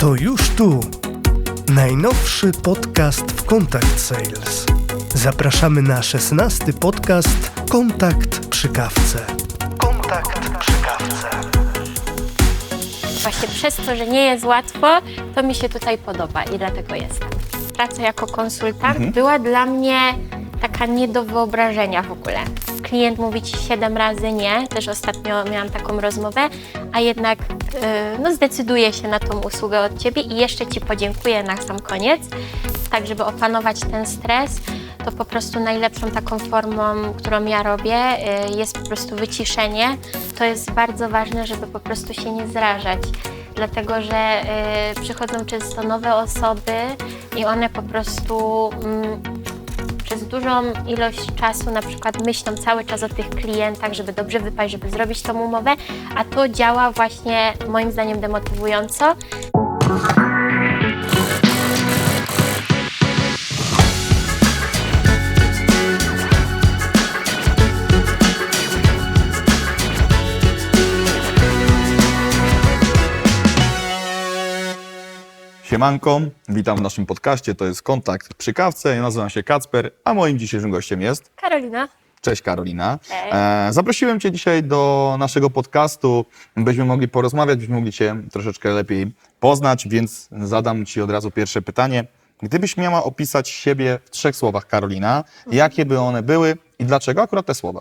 To już tu. Najnowszy podcast w Contact Sales. Zapraszamy na szesnasty podcast Kontakt przy kawce. Kontakt przy kawce. Właśnie przez to, że nie jest łatwo, to mi się tutaj podoba i dlatego jestem. Praca jako konsultant była dla mnie taka nie do wyobrażenia w ogóle. Klient mówi ci 7 razy nie, też ostatnio miałam taką rozmowę, a jednak yy, no, zdecyduje się na tą usługę od ciebie i jeszcze ci podziękuję na sam koniec. Tak, żeby opanować ten stres, to po prostu najlepszą taką formą, którą ja robię, y, jest po prostu wyciszenie. To jest bardzo ważne, żeby po prostu się nie zrażać, dlatego że y, przychodzą często nowe osoby i one po prostu mm, przez dużą ilość czasu na przykład myślą cały czas o tych klientach, żeby dobrze wypaść, żeby zrobić tą umowę, a to działa właśnie moim zdaniem demotywująco. Siemanko, witam w naszym podcaście, to jest Kontakt przy kawce, ja nazywam się Kacper, a moim dzisiejszym gościem jest, Karolina. cześć Karolina. Cześć. E, zaprosiłem Cię dzisiaj do naszego podcastu, byśmy mogli porozmawiać, byśmy mogli Cię troszeczkę lepiej poznać, więc zadam Ci od razu pierwsze pytanie. Gdybyś miała opisać siebie w trzech słowach, Karolina, jakie by one były i dlaczego akurat te słowa?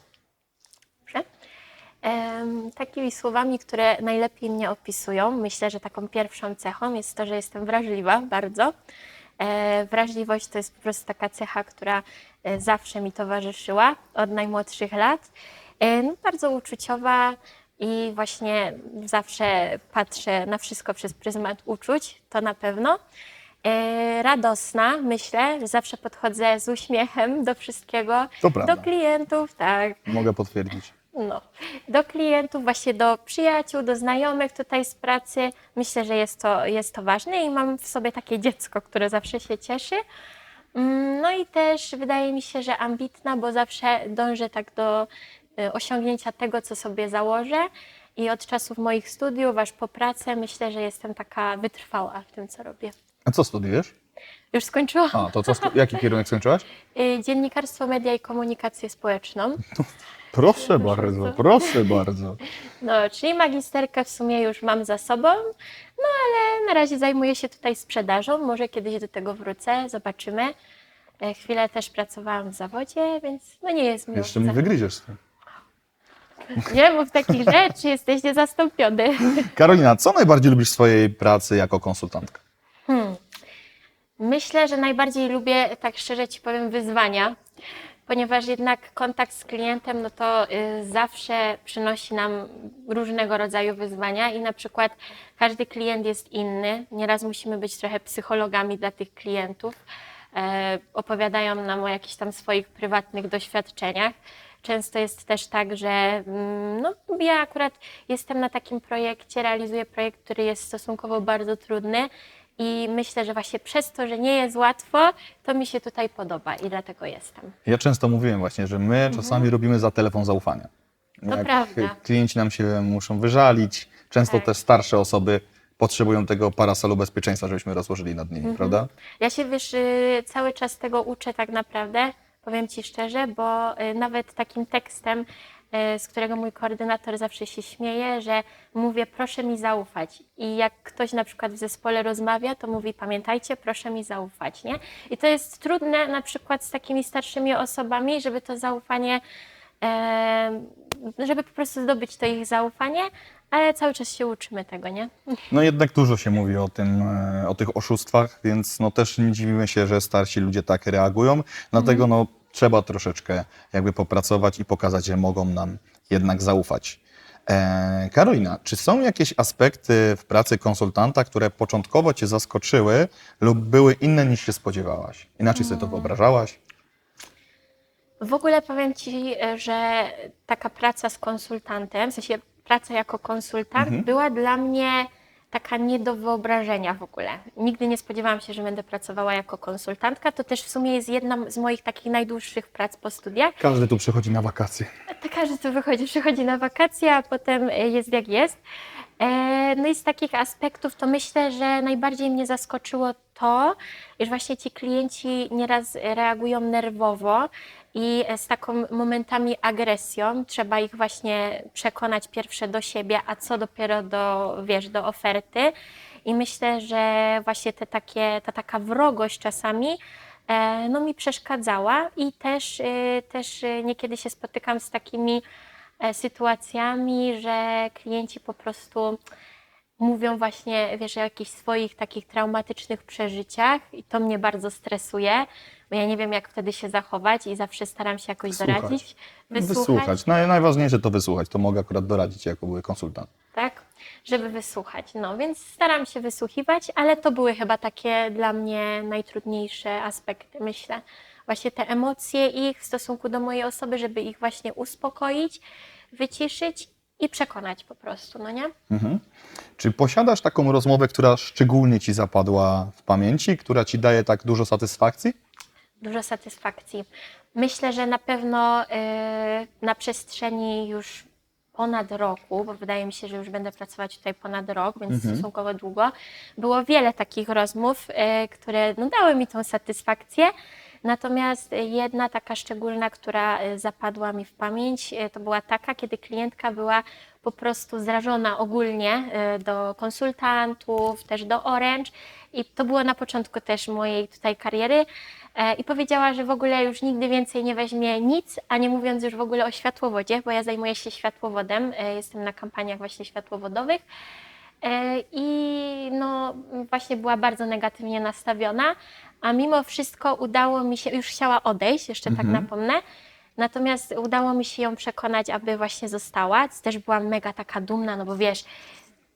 Takimi słowami, które najlepiej mnie opisują, myślę, że taką pierwszą cechą jest to, że jestem wrażliwa bardzo. E, wrażliwość to jest po prostu taka cecha, która e, zawsze mi towarzyszyła od najmłodszych lat. E, no, bardzo uczuciowa i właśnie zawsze patrzę na wszystko przez pryzmat uczuć, to na pewno. Radosna, myślę, że zawsze podchodzę z uśmiechem do wszystkiego, do klientów, tak. Mogę potwierdzić. No, do klientów, właśnie do przyjaciół, do znajomych tutaj z pracy. Myślę, że jest to, jest to ważne i mam w sobie takie dziecko, które zawsze się cieszy. Mm, No i też wydaje mi się, że ambitna, bo zawsze dążę tak do y, osiągnięcia tego, co sobie założę. I od czasów moich studiów, aż po pracę, myślę, że jestem taka wytrwała w tym, co robię. A co studiujesz? Już skończyłam A, to co, jaki kierunek skończyłaś? y, dziennikarstwo, media i komunikację społeczną. Proszę bardzo, proszę bardzo. No, czyli magisterkę w sumie już mam za sobą, no ale na razie zajmuję się tutaj sprzedażą. Może kiedyś do tego wrócę, zobaczymy. E, Chwilę też pracowałam w zawodzie, więc no nie jest mi Jeszcze obce. mi wygryziesz z tym. Nie mów takich rzeczy, jesteś niezastąpiony. Karolina, co najbardziej lubisz w swojej pracy jako konsultantka? Myślę, że najbardziej lubię, tak szczerze Ci powiem, wyzwania, ponieważ jednak kontakt z klientem, no to y, zawsze przynosi nam różnego rodzaju wyzwania i na przykład każdy klient jest inny. Nieraz musimy być trochę psychologami dla tych klientów. E, opowiadają nam o jakichś tam swoich prywatnych doświadczeniach. Często jest też tak, że mm, no, ja akurat jestem na takim projekcie, realizuję projekt, który jest stosunkowo bardzo trudny i myślę, że właśnie przez to, że nie jest łatwo, to mi się tutaj podoba i dlatego jestem. Ja często mówiłem właśnie, że my czasami robimy za telefon zaufania. To prawda. Klienci nam się muszą wyżalić, często Tak. też starsze osoby potrzebują tego parasolu bezpieczeństwa, żebyśmy rozłożyli nad Mhm. nimi, prawda? Ja się wiesz, y, cały czas tego uczę tak naprawdę, powiem Ci szczerze, bo y, nawet takim tekstem, z którego mój koordynator zawsze się śmieje, że mówię proszę mi zaufać i jak ktoś na przykład w zespole rozmawia, to mówi pamiętajcie, proszę mi zaufać, nie? I to jest trudne na przykład z takimi starszymi osobami, żeby to zaufanie, em, żeby po prostu zdobyć to ich zaufanie, ale cały czas się uczymy tego, nie? No jednak dużo się mówi o tym, e, o tych oszustwach, więc no też nie dziwimy się, że starsi ludzie tak reagują, dlatego Mhm. no trzeba troszeczkę jakby popracować i pokazać, że mogą nam jednak zaufać. E, Karolina, czy są jakieś aspekty w pracy konsultanta, które początkowo Cię zaskoczyły lub były inne niż się spodziewałaś? Inaczej sobie to Mm. wyobrażałaś? W ogóle powiem Ci, e, że taka praca z konsultantem, w sensie praca jako konsultant była dla mnie taka nie do wyobrażenia w ogóle. Nigdy nie spodziewałam się, że będę pracowała jako konsultantka. To też w sumie jest jedna z moich takich najdłuższych prac po studiach. Każdy tu przychodzi na wakacje. To każdy tu wychodzi, przychodzi na wakacje, a potem e, jest jak jest. E, No i z takich aspektów to myślę, że najbardziej mnie zaskoczyło to, iż właśnie ci klienci nieraz reagują nerwowo i z taką momentami agresją. Trzeba ich właśnie przekonać pierwsze do siebie, a co dopiero do, wiesz, do oferty. I myślę, że właśnie te takie, ta taka wrogość czasami e, no mi przeszkadzała i też, y, też niekiedy się spotykam z takimi e, sytuacjami, że klienci po prostu mówią właśnie, wiesz, o jakichś swoich takich traumatycznych przeżyciach i to mnie bardzo stresuje, bo ja nie wiem, jak wtedy się zachować i zawsze staram się jakoś Słuchać. doradzić, Wysłuchać. Naj, najważniejsze to wysłuchać. To mogę akurat doradzić jako były konsultant. tak? Żeby wysłuchać. No więc staram się wysłuchiwać, ale to były chyba takie dla mnie najtrudniejsze aspekty, myślę. Właśnie te emocje ich w stosunku do mojej osoby, żeby ich właśnie uspokoić, wyciszyć i przekonać po prostu, no nie? Mhm. Czy posiadasz taką rozmowę, która szczególnie ci zapadła w pamięci, która ci daje tak dużo satysfakcji? Dużo satysfakcji. Myślę, że na pewno y, na przestrzeni już ponad roku, bo wydaje mi się, że już będę pracować tutaj ponad rok, więc stosunkowo długo, było wiele takich rozmów, y, które no, dały mi tą satysfakcję. Natomiast jedna taka szczególna, która y, zapadła mi w pamięć, y, to była taka, kiedy klientka była po prostu zrażona ogólnie y, do konsultantów, też do Orange i to było na początku też mojej tutaj kariery. E, i powiedziała, że w ogóle już nigdy więcej nie weźmie nic, a nie mówiąc już w ogóle o światłowodzie, bo ja zajmuję się światłowodem, e, jestem na kampaniach właśnie światłowodowych. E, I no, właśnie była bardzo negatywnie nastawiona, a mimo wszystko udało mi się, już chciała odejść, jeszcze tak napomnę, natomiast udało mi się ją przekonać, aby właśnie została. Też byłam mega taka dumna, no bo wiesz,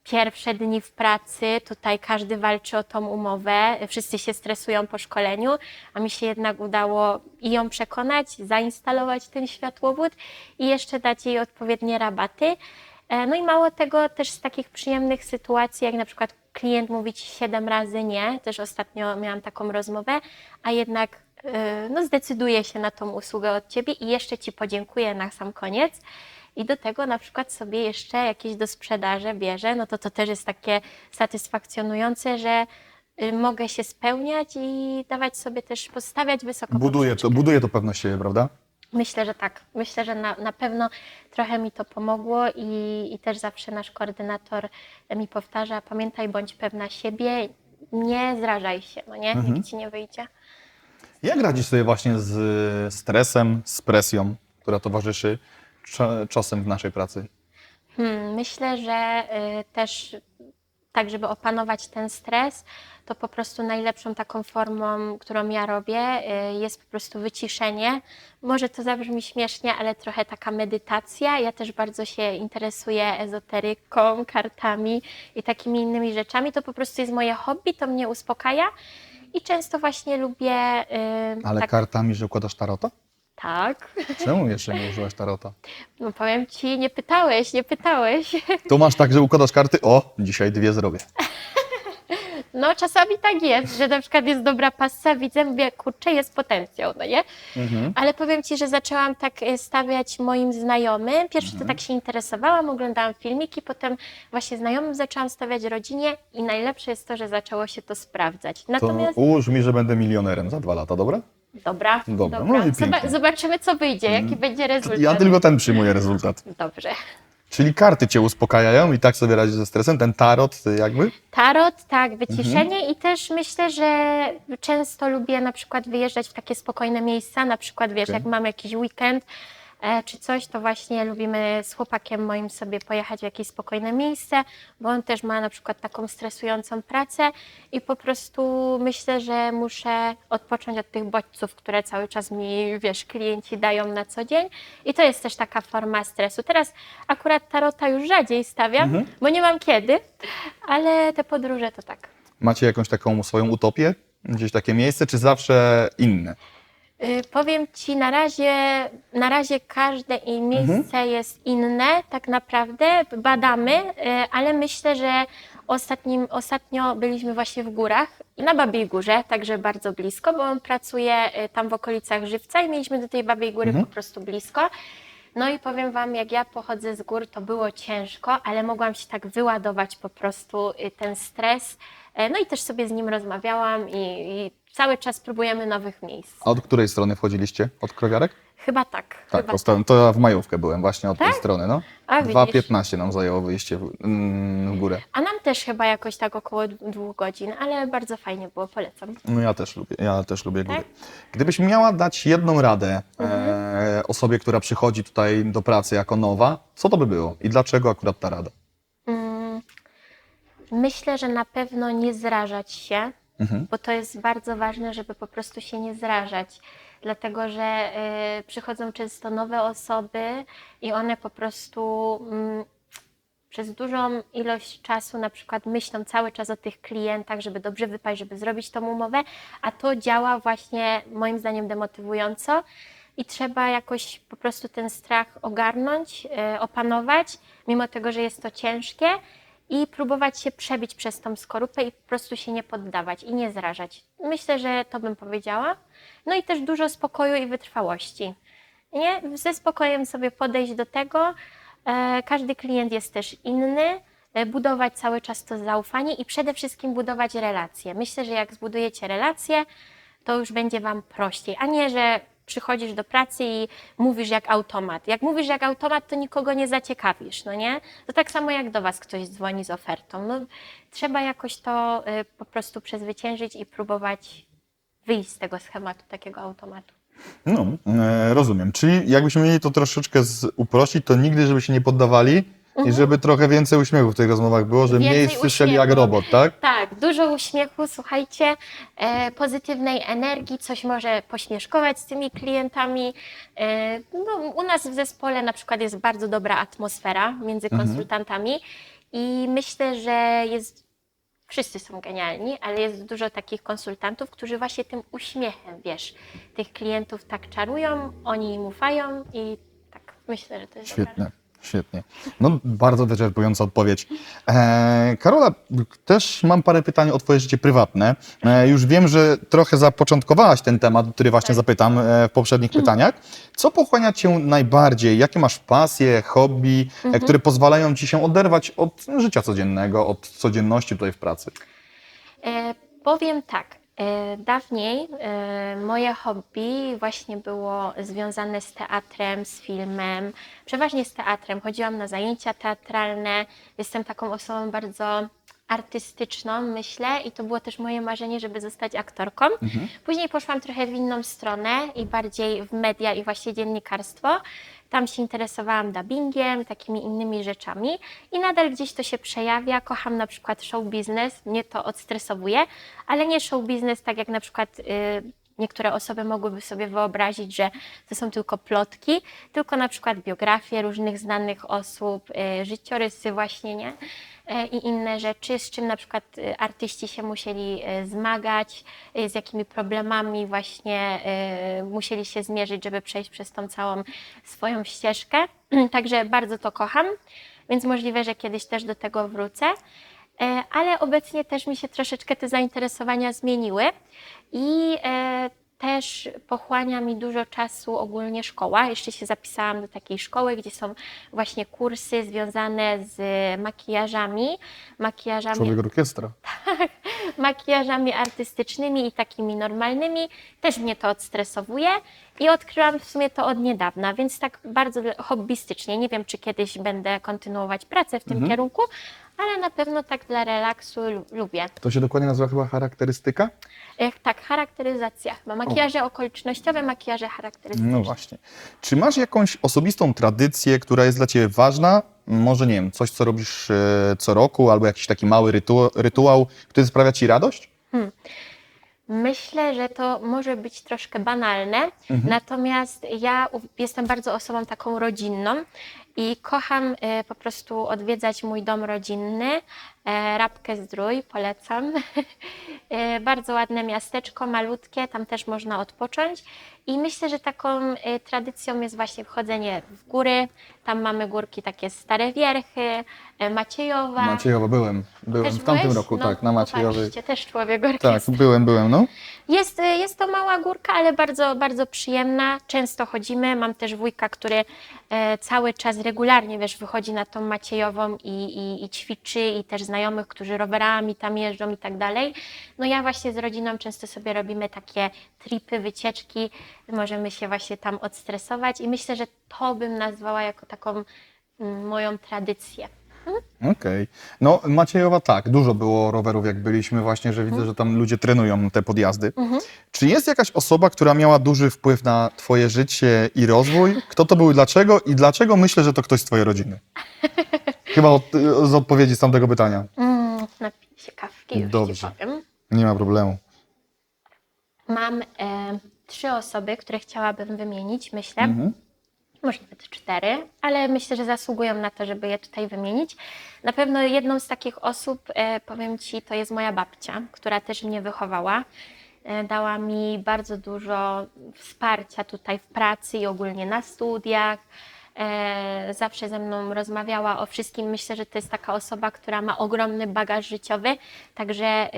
pierwsze dni w pracy, tutaj każdy walczy o tą umowę, wszyscy się stresują po szkoleniu, a mi się jednak udało i ją przekonać, zainstalować ten światłowód i jeszcze dać jej odpowiednie rabaty. E, No i mało tego, też z takich przyjemnych sytuacji, jak na przykład klient mówi ci siedem razy nie, też ostatnio miałam taką rozmowę, a jednak e, no, zdecyduje się na tą usługę od ciebie i jeszcze ci podziękuję na sam koniec. I do tego na przykład sobie jeszcze jakieś do sprzedaży bierze, no to to też jest takie satysfakcjonujące, że y, mogę się spełniać i dawać sobie też, postawiać wysoko Buduje to, buduje to pewność siebie, prawda? Myślę, że tak. Myślę, że na, na pewno trochę mi to pomogło i, i też zawsze nasz koordynator mi powtarza, pamiętaj, bądź pewna siebie, nie zrażaj się, no nie? Nikt ci nie wyjdzie. Jak radzisz sobie właśnie z stresem, z presją, która towarzyszy cza- czasem w naszej pracy? Hmm, myślę, że y, też tak, żeby opanować ten stres, to po prostu najlepszą taką formą, którą ja robię, y, jest po prostu wyciszenie. Może to zabrzmi śmiesznie, ale trochę taka medytacja. Ja też bardzo się interesuję ezoteryką, kartami i takimi innymi rzeczami. To po prostu jest moje hobby, to mnie uspokaja i często właśnie lubię. y, Ale tak, kartami, że układasz tarota? Tak. Czemu jeszcze nie użyłaś tarota? No powiem ci, nie pytałeś, nie pytałeś. Tu masz tak, że układasz karty, o, dzisiaj dwie zrobię. No, czasami tak jest, że na przykład jest dobra passa, widzę, mówię, kurczę, jest potencjał, no nie? Ale powiem Ci, że zaczęłam tak e, stawiać moim znajomym. Pierwszy to tak się interesowałam, oglądałam filmiki, potem właśnie znajomym zaczęłam stawiać rodzinie i najlepsze jest to, że zaczęło się to sprawdzać. To Natomiast, ułóż mi, że będę milionerem za dwa lata, dobra? Dobra, Dobra, no i Zoba- pięknie. zobaczymy, co wyjdzie, jaki będzie rezultat. Ja tylko ten przyjmuję rezultat. Dobrze. Czyli karty cię uspokajają i tak sobie radzisz ze stresem, ten tarot y, jakby? Tarot, tak, wyciszenie i też myślę, że często lubię na przykład wyjeżdżać w takie spokojne miejsca, na przykład wiesz, jak mam jakiś weekend czy coś, to właśnie lubimy z chłopakiem moim sobie pojechać w jakieś spokojne miejsce, bo on też ma na przykład taką stresującą pracę i po prostu myślę, że muszę odpocząć od tych bodźców, które cały czas mi, wiesz, klienci dają na co dzień i to jest też taka forma stresu. Teraz akurat tarota już rzadziej stawiam, bo nie mam kiedy, ale te podróże to tak. Macie jakąś taką swoją utopię? Gdzieś takie miejsce, czy zawsze inne? Y, Powiem Ci, na razie, na razie każde miejsce jest inne, tak naprawdę. Badamy, y, ale myślę, że ostatnim, ostatnio byliśmy właśnie w górach, na Babiej Górze, także bardzo blisko, bo on pracuje y, tam w okolicach Żywca i mieliśmy do tej Babiej Góry po prostu blisko. No i powiem Wam, jak ja pochodzę z gór, to było ciężko, ale mogłam się tak wyładować po prostu y, ten stres. E, No i też sobie z nim rozmawiałam i, i cały czas próbujemy nowych miejsc. A od której strony wchodziliście? Od krowiarek? Chyba tak. Tak, chyba posta- to ja w majówkę byłem właśnie od tej Tak? strony, no. A, widzisz. 2.15 nam zajęło wyjście w, mm, w górę. A nam też chyba jakoś tak około dwóch godzin, ale bardzo fajnie było, polecam. No ja też lubię, ja też lubię góry. Tak? Gdybyś miała dać jedną radę Mhm. e, osobie, która przychodzi tutaj do pracy jako nowa, co to by było i dlaczego akurat ta rada? Mm, Myślę, że na pewno nie zrażać się, Mhm. bo to jest bardzo ważne, żeby po prostu się nie zrażać. Dlatego, że y, przychodzą często nowe osoby i one po prostu mm, przez dużą ilość czasu na przykład myślą cały czas o tych klientach, żeby dobrze wypaść, żeby zrobić tą umowę, a to działa właśnie moim zdaniem demotywująco i trzeba jakoś po prostu ten strach ogarnąć, y, opanować, mimo tego, że jest to ciężkie i próbować się przebić przez tą skorupę i po prostu się nie poddawać i nie zrażać. Myślę, że to bym powiedziała. No i też dużo spokoju i wytrwałości. Nie? Ze spokojem sobie podejść do tego. E, każdy klient jest też inny. E, budować cały czas to zaufanie i przede wszystkim budować relacje. Myślę, że jak zbudujecie relacje, to już będzie Wam prościej, a nie, że przychodzisz do pracy i mówisz jak automat. Jak mówisz jak automat, to nikogo nie zaciekawisz, no nie? To tak samo jak do Was ktoś dzwoni z ofertą. No, trzeba jakoś to y, po prostu przezwyciężyć i próbować wyjść z tego schematu takiego automatu. No, e, rozumiem. Czyli jakbyśmy mieli to troszeczkę z, uprościć, to nigdy, żeby się nie poddawali i żeby trochę więcej uśmiechu w tych rozmowach było, żeby Mhm. Więcej mniej słyszeli jak robot, tak? Tak, dużo uśmiechu, słuchajcie, e, pozytywnej energii, coś może pośmieszkować z tymi klientami. E, no, u nas w zespole na przykład jest bardzo dobra atmosfera między konsultantami i myślę, że jest, wszyscy są genialni, ale jest dużo takich konsultantów, którzy właśnie tym uśmiechem, wiesz, tych klientów tak czarują, oni im ufają i tak myślę, że to jest dobra Świetnie, świetnie. No, bardzo wyczerpująca odpowiedź. E, Karola, też mam parę pytań o Twoje życie prywatne. E, już wiem, że trochę zapoczątkowałaś ten temat, który właśnie Tak. zapytam e, w poprzednich pytaniach. Co pochłania Cię najbardziej? Jakie masz pasje, hobby, Mhm. e, które pozwalają Ci się oderwać od życia codziennego, od codzienności tutaj w pracy? E, powiem tak. E, dawniej e, moje hobby właśnie było związane z teatrem, z filmem, przeważnie z teatrem. Chodziłam na zajęcia teatralne. Jestem taką osobą bardzo artystyczną, myślę, i to było też moje marzenie, żeby zostać aktorką. Później poszłam trochę w inną stronę i bardziej w media i właśnie dziennikarstwo. Tam się interesowałam dubbingiem, takimi innymi rzeczami i nadal gdzieś to się przejawia. Kocham na przykład show biznes, mnie to odstresowuje, ale nie show biznes tak jak na przykład y, niektóre osoby mogłyby sobie wyobrazić, że to są tylko plotki, tylko na przykład biografie różnych znanych osób, y, życiorysy właśnie, nie? E, i inne rzeczy, z czym na przykład y, artyści się musieli y, zmagać, z jakimi problemami właśnie musieli się zmierzyć, żeby przejść przez tą całą swoją ścieżkę. Także bardzo to kocham, więc możliwe, że kiedyś też do tego wrócę. E, Ale obecnie też mi się troszeczkę te zainteresowania zmieniły i e, też pochłania mi dużo czasu ogólnie szkoła. Jeszcze się zapisałam do takiej szkoły, gdzie są właśnie kursy związane z makijażami, makijażami Człowiek orkiestra. makijażami artystycznymi i takimi normalnymi. Też mnie to odstresowuje i odkryłam w sumie to od niedawna, więc tak bardzo hobbystycznie. Nie wiem, czy kiedyś będę kontynuować pracę w tym kierunku, ale na pewno tak dla relaksu lu- lubię. To się dokładnie nazywa chyba charakterystyka? E, Tak, charakteryzacja chyba. Makijaże okolicznościowe, makijaże charakterystyczne. No właśnie. Czy masz jakąś osobistą tradycję, która jest dla Ciebie ważna? Może nie wiem, coś, co robisz e, co roku, albo jakiś taki mały rytu rytuał, który sprawia Ci radość? Myślę, że to może być troszkę banalne, natomiast ja u- jestem bardzo osobą taką rodzinną i kocham e, po prostu odwiedzać mój dom rodzinny, Rabkę Zdrój, polecam. E, Bardzo ładne miasteczko, malutkie, tam też można odpocząć. I myślę, że taką e, tradycją jest właśnie wchodzenie w góry. Tam mamy górki takie Stare Wierchy, e, Maciejowa. Maciejowa, byłem. Byłem Też w tamtym byłeś? roku, No, tak, na Maciejowej. popatrzcie, też człowiek Tak, orkiestry. byłem, byłem, no. Jest, jest to mała górka, ale bardzo, bardzo przyjemna. Często chodzimy. Mam też wujka, który e, cały czas regularnie wiesz, wychodzi na tą Maciejową i, i, i ćwiczy, i też znajomych, którzy rowerami tam jeżdżą i tak dalej. No ja właśnie z rodziną często sobie robimy takie tripy, wycieczki. Możemy się właśnie tam odstresować i myślę, że to bym nazwała jako taką mm, moją tradycję. Okej. No Maciejowa tak, dużo było rowerów jak byliśmy właśnie, że widzę, że tam ludzie trenują te podjazdy. Czy jest jakaś osoba, która miała duży wpływ na twoje życie i rozwój? Kto to był dlaczego? I dlaczego myślę, że to ktoś z twojej rodziny? Chyba od, z odpowiedzi z tamtego pytania. Mm, napiję się kawki, już Dobrze. ci powiem. Nie ma problemu. Mam e, trzy osoby, które chciałabym wymienić, myślę. Mhm. Może nawet cztery, ale myślę, że zasługują na to, żeby je tutaj wymienić. Na pewno jedną z takich osób, e, powiem Ci, to jest moja babcia, która też mnie wychowała. E, dała mi bardzo dużo wsparcia tutaj w pracy i ogólnie na studiach. E, zawsze ze mną rozmawiała o wszystkim. Myślę, że to jest taka osoba, która ma ogromny bagaż życiowy, także e,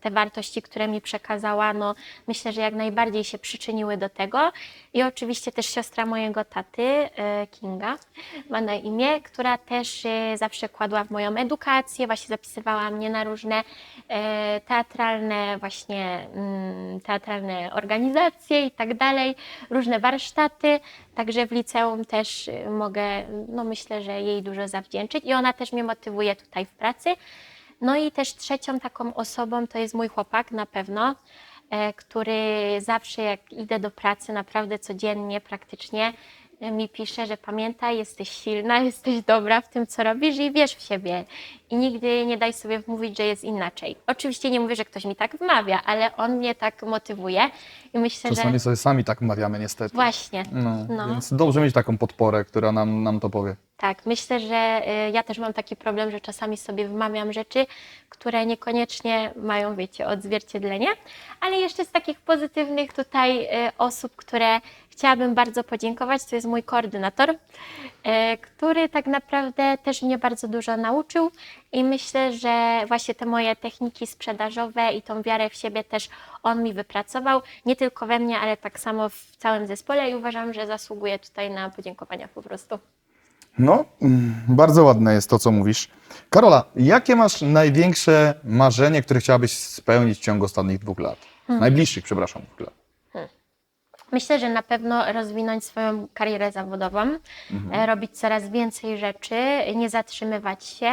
te wartości, które mi przekazała, no myślę, że jak najbardziej się przyczyniły do tego. I oczywiście też siostra mojego taty, e, Kinga, ma na imię, która też e, zawsze kładła w moją edukację, właśnie zapisywała mnie na różne e, teatralne właśnie mm, teatralne organizacje i tak dalej, różne warsztaty, także w liceum też y, mogę, no myślę, że jej dużo zawdzięczyć i ona też mnie motywuje tutaj w pracy. No i też trzecią taką osobą to jest mój chłopak na pewno, e, który zawsze jak idę do pracy, naprawdę codziennie praktycznie mi pisze, że pamiętaj, jesteś silna, jesteś dobra w tym, co robisz i wierz w siebie. I nigdy nie daj sobie wmówić, że jest inaczej. Oczywiście nie mówię, że ktoś mi tak wmawia, ale on mnie tak motywuje i myślę, Czasami że sobie sami tak mawiamy niestety. właśnie. No, No. Więc dobrze mieć taką podporę, która nam, nam to powie. Tak, myślę, że y, ja też mam taki problem, że czasami sobie wmawiam rzeczy, które niekoniecznie mają, wiecie, odzwierciedlenie, ale jeszcze z takich pozytywnych tutaj y, osób, które chciałabym bardzo podziękować, to jest mój koordynator, y, który tak naprawdę też mnie bardzo dużo nauczył i myślę, że właśnie te moje techniki sprzedażowe i tą wiarę w siebie też on mi wypracował, nie tylko we mnie, ale tak samo w całym zespole i uważam, że zasługuje tutaj na podziękowania po prostu. No, mm, bardzo ładne jest to, co mówisz. Karola, jakie masz największe marzenie, które chciałabyś spełnić w ciągu ostatnich dwóch lat? Najbliższych, przepraszam, dwóch lat. Myślę, że na pewno rozwinąć swoją karierę zawodową, e, robić coraz więcej rzeczy, nie zatrzymywać się,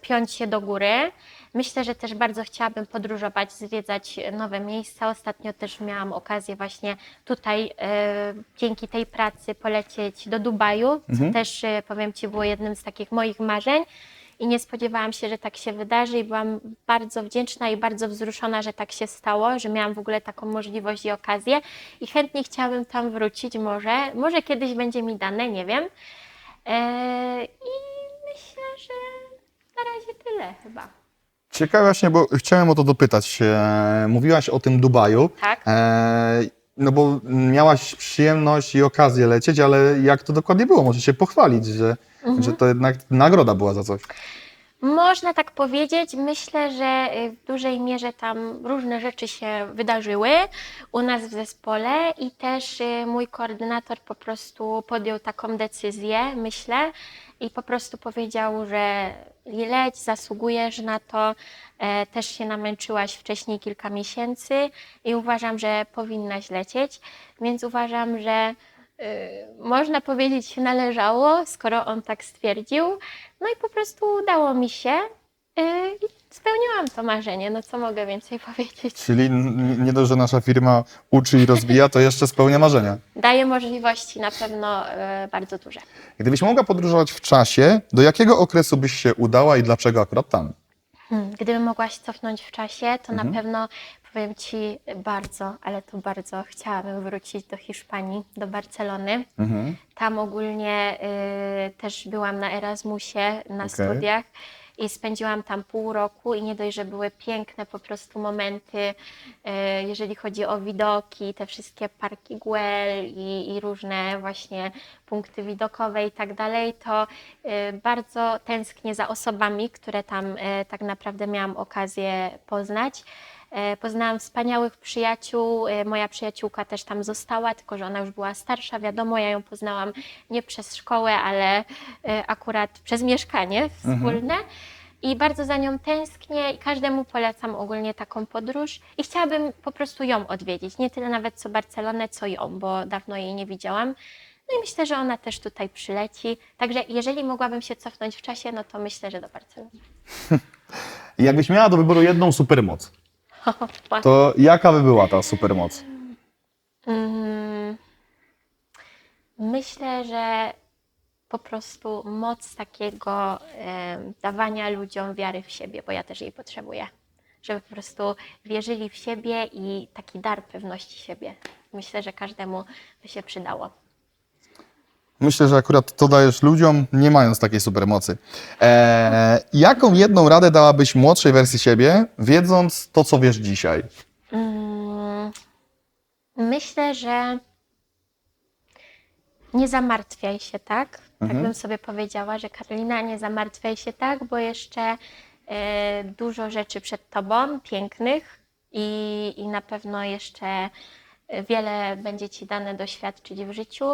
piąć się do góry. Myślę, że też bardzo chciałabym podróżować, zwiedzać nowe miejsca. Ostatnio też miałam okazję właśnie tutaj e, dzięki tej pracy polecieć do Dubaju, co też e, powiem Ci było jednym z takich moich marzeń. I nie spodziewałam się, że tak się wydarzy i byłam bardzo wdzięczna i bardzo wzruszona, że tak się stało, że miałam w ogóle taką możliwość i okazję i chętnie chciałabym tam wrócić może, może kiedyś będzie mi dane, nie wiem. Eee, I myślę, że na razie tyle chyba. Ciekawe właśnie, bo chciałem o to dopytać. E, mówiłaś o tym Dubaju. Tak. E, no bo miałaś przyjemność i okazję lecieć, ale jak to dokładnie było? Może się pochwalić, że, że to jednak nagroda była za coś. Można tak powiedzieć. Myślę, że y, w dużej mierze tam różne rzeczy się wydarzyły u nas w zespole i też y, mój koordynator po prostu podjął taką decyzję, myślę, i po prostu powiedział, że leć, zasługujesz na to, e, też się namęczyłaś wcześniej kilka miesięcy i uważam, że powinnaś lecieć, więc uważam, że można powiedzieć należało, skoro on tak stwierdził. No i po prostu udało mi się y, i spełniłam to marzenie. No co mogę więcej powiedzieć? Czyli nie dość, że nasza firma uczy i rozwija, to jeszcze spełnia marzenia. Daje możliwości na pewno y, bardzo duże. Gdybyś mogła podróżować w czasie, do jakiego okresu byś się udała i dlaczego akurat tam? Hmm, Gdybym mogła się cofnąć w czasie, to na pewno powiem Ci bardzo, ale to bardzo chciałabym wrócić do Hiszpanii, do Barcelony. Tam ogólnie y, też byłam na Erasmusie, na Okej. studiach i spędziłam tam pół roku i nie dość, że były piękne po prostu momenty, e, jeżeli chodzi o widoki, te wszystkie parki Güell i, i różne właśnie punkty widokowe i tak dalej, to e, bardzo tęsknię za osobami, które tam e, tak naprawdę miałam okazję poznać. E, Poznałam wspaniałych przyjaciół. e, Moja przyjaciółka też tam została, tylko że ona już była starsza. Wiadomo, ja ją poznałam nie przez szkołę, ale e, akurat przez mieszkanie wspólne. I bardzo za nią tęsknię i każdemu polecam ogólnie taką podróż. I chciałabym po prostu ją odwiedzić. Nie tyle nawet co Barcelonę, co ją, bo dawno jej nie widziałam. No i myślę, że ona też tutaj przyleci. Także jeżeli mogłabym się cofnąć w czasie, no to myślę, że do Barcelony. Jakbyś miała do wyboru jedną supermoc, to jaka by była ta supermoc? Mm, Myślę, że po prostu moc takiego em, dawania ludziom wiary w siebie, bo ja też jej potrzebuję. Żeby po prostu wierzyli w siebie i taki dar pewności siebie. Myślę, że każdemu by się przydało. Myślę, że akurat to dajesz ludziom, nie mając takiej supermocy. Eee, jaką jedną radę dałabyś młodszej wersji siebie, wiedząc to, co wiesz dzisiaj? Mm, Myślę, że nie zamartwiaj się tak. Tak bym sobie powiedziała, że Karolina, nie zamartwiaj się tak, bo jeszcze e, dużo rzeczy przed tobą, pięknych i, i na pewno jeszcze wiele będzie ci dane doświadczyć w życiu.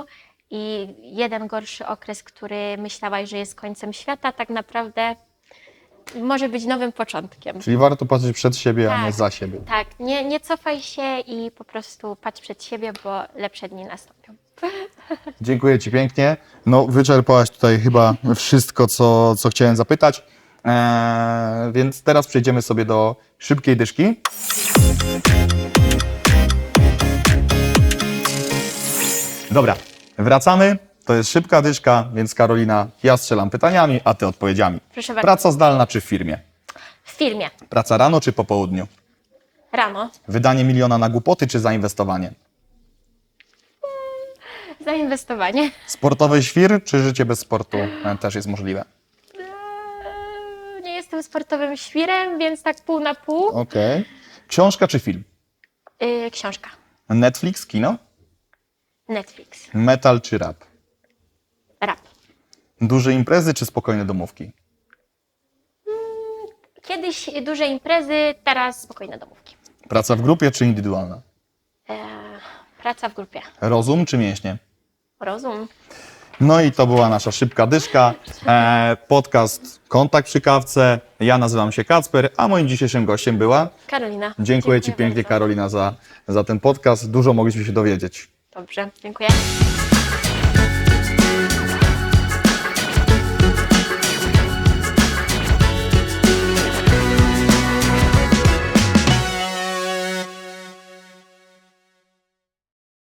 I jeden gorszy okres, który myślałaś, że jest końcem świata, tak naprawdę może być nowym początkiem. Czyli warto patrzeć przed siebie, a nie Tak. za siebie. Tak, nie, nie cofaj się i po prostu patrz przed siebie, bo lepsze dni nastąpią. Dziękuję Ci pięknie. No, wyczerpałaś tutaj chyba wszystko, co, co chciałem zapytać. Eee, więc teraz przejdziemy sobie do szybkiej dyszki. Dobra, wracamy. To jest szybka dyszka, więc Karolina, ja strzelam pytaniami, a Ty odpowiedziami. Proszę bardzo. Praca zdalna czy w firmie? W filmie, Praca rano czy po południu? rano, Wydanie miliona na głupoty czy zainwestowanie? zainwestowanie. Sportowy świr czy życie bez sportu e, też jest możliwe? Eee, Nie jestem sportowym świrem, więc tak pół na pół. Okej. Książka czy film? Yy, książka, Netflix, kino? Netflix, Metal czy rap? rap. Duże imprezy czy spokojne domówki? Kiedyś duże imprezy, teraz spokojne domówki. Praca w grupie czy indywidualna? Eee, praca w grupie. Rozum czy mięśnie? Rozum. No i to była nasza szybka dyszka. E, podcast Kontakt przy kawce. Ja nazywam się Kacper, a moim dzisiejszym gościem była. Karolina. Dziękuję, Ci pięknie, bardzo. Karolina, za, za ten podcast. Dużo mogliśmy się dowiedzieć. Dobrze, dziękuję.